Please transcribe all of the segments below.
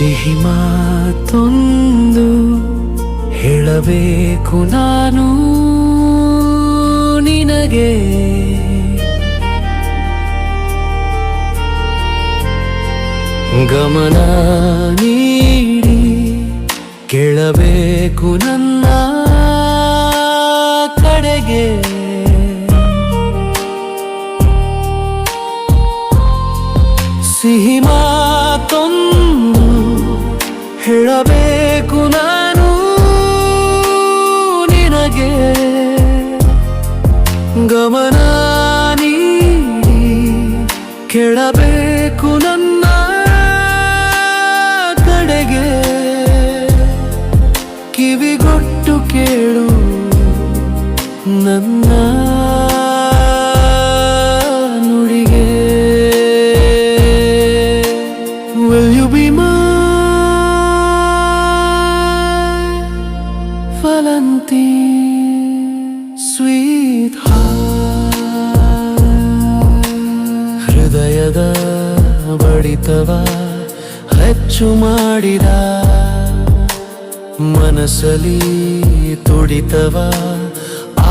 ಸಿಹಿ ಮಾತೊಂದು ಹೇಳಬೇಕು ನಾನು ನಿನಗೆ. ಗಮನ ನೀಡಿ ಕೇಳಬೇಕು ನನ್ನ ಕಡೆಗೆ. ಗಮನ ಕೇಳಬೇಕು ನನ್ನ ಕಡೆಗೆ ಕಿವಿಗೊಟ್ಟು ಕೇಳು ನನ್ನ ನುಡಿಗೆ Will you be my Valentine, sweetheart? ಹೃದಯದ ಬಡಿತವ ಹೆಚ್ಚು ಮಾಡಿದ ಮನಸ್ಸಲಿ ತುಡಿತವ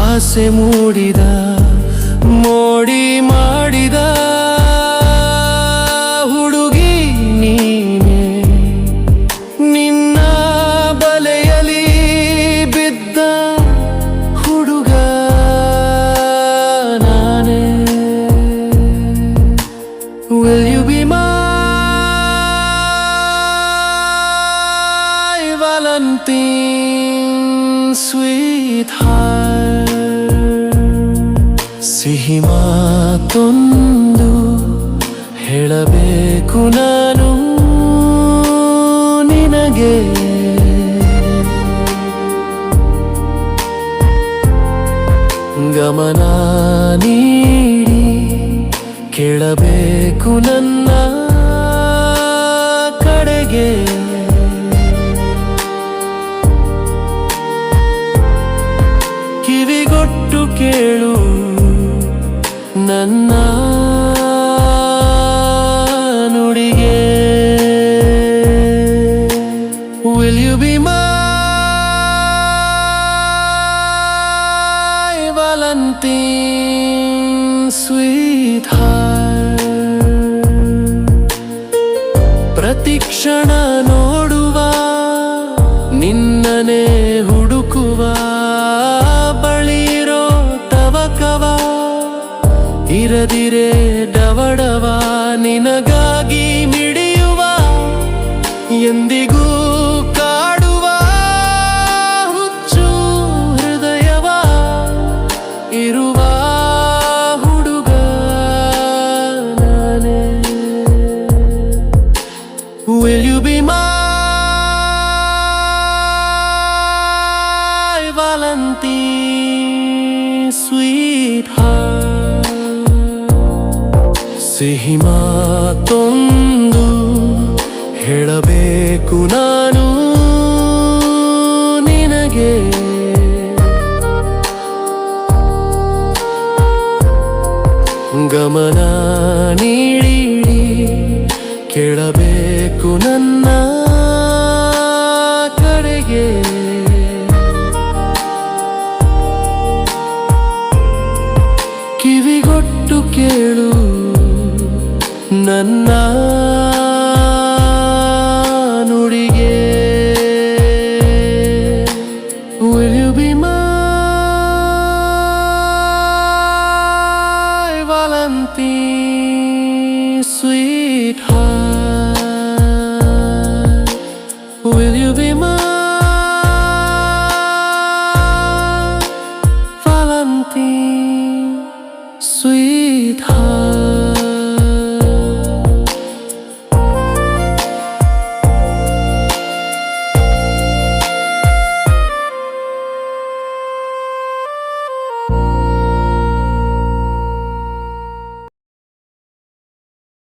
ಆಸೆ ಮೂಡಿದ ಮೋಡಿ ಮಾಡಿದ. Valentine, sweetheart? ಸಿಹಿ ಮಾತೊಂದು ಹೇಳಬೇಕು ನಾನು ನಿನಗೆ ಗಮನ ನೀಡಿ ಕೇಳಬೇಕು ನನ್ನ ಕಡೆಗೆ ನನ್ನ ನುಡಿಗೆ. ವಿಲ್ ಯು ಬಿ ಮಾಲಂತಿ ಸ್ವೀಟ್ ಹಾ ಇರದಿರೆ ಡವಡವ, ನಿನಗಾಗಿ ಮಿಡಿಯುವ, ಎಂದಿಗೂ ಕಾಡುವ, ಹುಚ್ಚು ಹೃದಯವ, ಇರುವ ಹುಡುಗ ನಾನೇ. Will you be my ಸಿಹಿ ಮಾತೊಂದು ಹೇಳಬೇಕು ನಾನು ನಿನಗೆ. ಗಮನ ನೀಡಿ ಕೇಳಬೇಕು ನನ್ನ ನನ್ನ ನುಡಿಗೆ Will you be my Valentine, sweetheart? Will you be my Valentine, sweetheart?